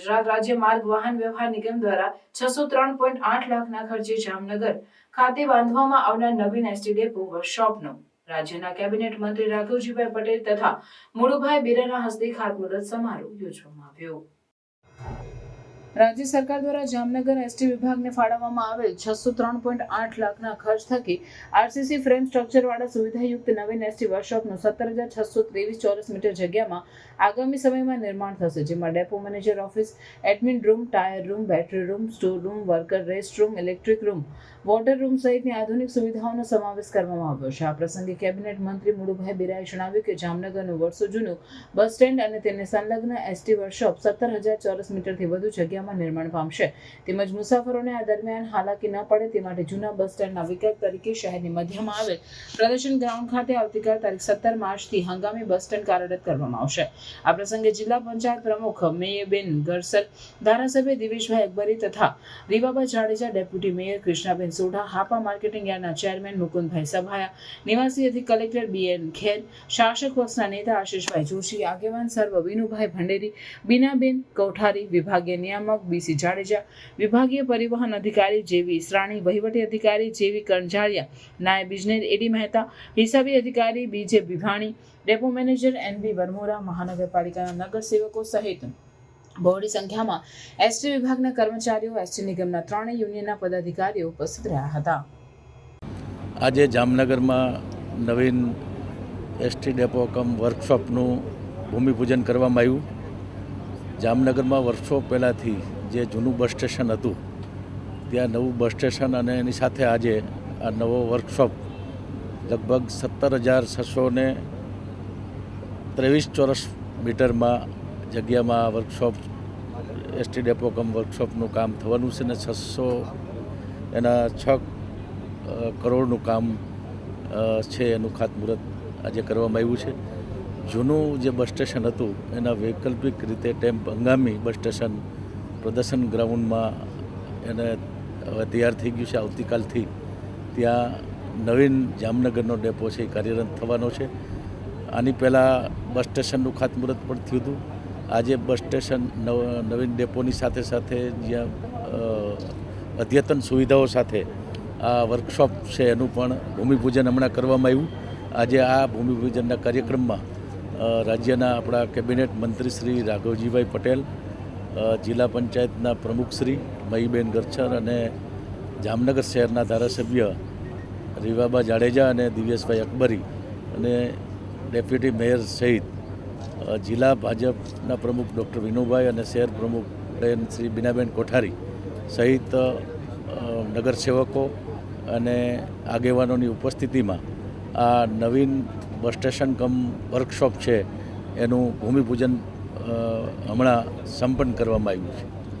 ગુજરાત રાજ્ય માર્ગ વાહન વ્યવહાર નિગમ દ્વારા છસો ત્રણ પોઈન્ટ આઠ લાખના ખર્ચે જામનગર ખાતે બાંધવામાં આવનાર નવીન એસટી ડેપો વર્કશોપનો. રાજ્યના કેબિનેટ મંત્રી રાઘવજીભાઈ પટેલ તથા મુળુભાઈ બેરાના હસ્તે ખાતમુહૂર્ત સમારોહ યોજવામાં આવ્યો. રાજ્ય સરકાર દ્વારા જામનગર એસટી વિભાગને ફાળવવામાં આવેલ છસો ત્રણ પોઈન્ટ આઠ લાખના ખર્ચ થકી આરસીસી ફ્રેમ સ્ટ્રક્ચરવાળા સુવિધાયુક્ત નવીન એસટી વર્કશોપનું સત્તર હજાર છસો ત્રેવીસ ચોરસ મીટર જગ્યામાં આગામી સમયમાં નિર્માણ થશે, જેમાં depot manager office, admin room, tyre room, battery room, store room, worker rest room, electric room, water room સહિતની આધુનિક સુવિધાઓનો સમાવેશ કરવામાં આવ્યો છે. આ પ્રસંગે કેબિનેટ મંત્રી મુળુભાઈ બિરાએ જણાવ્યું કે જામનગરનું વર્ષો જૂનું બસ સ્ટેન્ડ અને તેને સંલગ્ન એસટી વર્કશોપ સત્તર હજાર ચોરસ મીટરથી વધુ જગ્યામાં નિર્માણ પામશે. તેમજ મુસાફરોને આ દરમિયાન હાલાકી ન પડે તે માટે જૂના બસ સ્ટેન્ડના વિકલ્પ તરીકે શહેરની મધ્યમાં આવેલ પ્રદર્શન ગ્રાઉન્ડ ખાતે આવતીકાલ તારીખ સત્તર માર્ચથી હંગામી બસ સ્ટેન્ડ કાર્યરત કરવામાં આવશે. આ પ્રસંગે જિલ્લા પંચાયત પ્રમુખ મેયબેન ગરસર, ધારાસભ્ય દિવેશભાઈ અકબરી તથા રીવાબા જાડેજા ડેપ્યુટી મેયર કૃષ્ણાબેન સોઢા, હાપા માર્કેટિંગ યાર્ડના ચેરમેન મુકુંદભાઈ સભાયા, નિવાસી અધિક કલેક્ટર બીએન ખેર, શાસક પક્ષના નેતા આશીષભાઈ જોશી, આગેવાન સર્વ વિનુભાઈ ભંડેરી, બીનાબેન કૌઠારી, વિભાગીય નિયામક બીસી જાડેજા, વિભાગીય પરિવહન અધિકારી જેવી ઈસરાણી વહીવટી અધિકારી જેવી કણઝાળિયા નાયબ ઇજનેર એડી મહેતા, હિસાબી અધિકારી BJ Vibhani depot manager NB Varmora, મહાનગરપાલિકાના નગરસેવકો સહિત બહોળી સંખ્યામાં એસટી વિભાગના કર્મચારીઓ એસટી નિગમના ત્રણેય યુનિયનના પદાધિકારીઓ ઉપસ્થિત રહ્યા હતા. આજે જામનગરમાં નવીન એસટી ડેપો કમ વર્કશોપનું ભૂમિપૂજન કરવામાં આવ્યું. જામનગરમાં વર્ષો પહેલાંથી જે જૂનું બસ સ્ટેશન હતું, ત્યાં નવું બસ સ્ટેશન અને એની સાથે આજે આ નવો વર્કશોપ લગભગ સત્તર હજાર છસો ને ત્રેવીસ ચોરસ મીટરમાં જગ્યામાં વર્કશોપ, એસટી ડેપો કમ વર્કશોપનું કામ થવાનું છે ને છસો એના છ કરોડનું કામ છે એનું ખાતમુહૂર્ત આજે કરવામાં આવ્યું છે. જૂનું જે બસ સ્ટેશન હતું, એના વૈકલ્પિક રીતે ટેમ્પ હંગામી બસ સ્ટેશન પ્રદર્શન ગ્રાઉન્ડમાં એને હવે તૈયાર થઈ ગયું છે. આવતીકાલથી ત્યાં નવીન જામનગરનો ડેપો છે, એ કાર્યરત થવાનો છે. આની પહેલાં બસ સ્ટેશનનું ખાતમુહૂર્ત પણ થયું હતું. આજે બસ સ્ટેશન નવ, નવીન ડેપોની સાથે સાથે જ્યાં અદ્યતન સુવિધાઓ સાથે આ વર્કશોપ છે એનું પણ ભૂમિપૂજન હમણાં કરવામાં આવ્યું. આજે આ ભૂમિપૂજનના કાર્યક્રમમાં રાજ્યના આપણા કેબિનેટ મંત્રી શ્રી રાઘવજીભાઈ પટેલ જિલ્લા પંચાયતના પ્રમુખશ્રી મહીબેન ગરછર અને જામનગર શહેરના ધારાસભ્ય રીવાબા જાડેજા અને દિવ્યેશભાઈ અકબરી અને ડેપ્યુટી મેયર સહિત જિલ્લા ભાજપના પ્રમુખ ડૉક્ટર વિનુભાઈ અને શહેર પ્રમુખ બેન શ્રી બીનાબેન કોઠારી સહિત નગરસેવકો અને આગેવાનોની ઉપસ્થિતિમાં આ નવીન બસ સ્ટેશન કમ વર્કશોપ છે એનું ભૂમિપૂજન હમણાં સંપન્ન કરવામાં આવ્યું છે.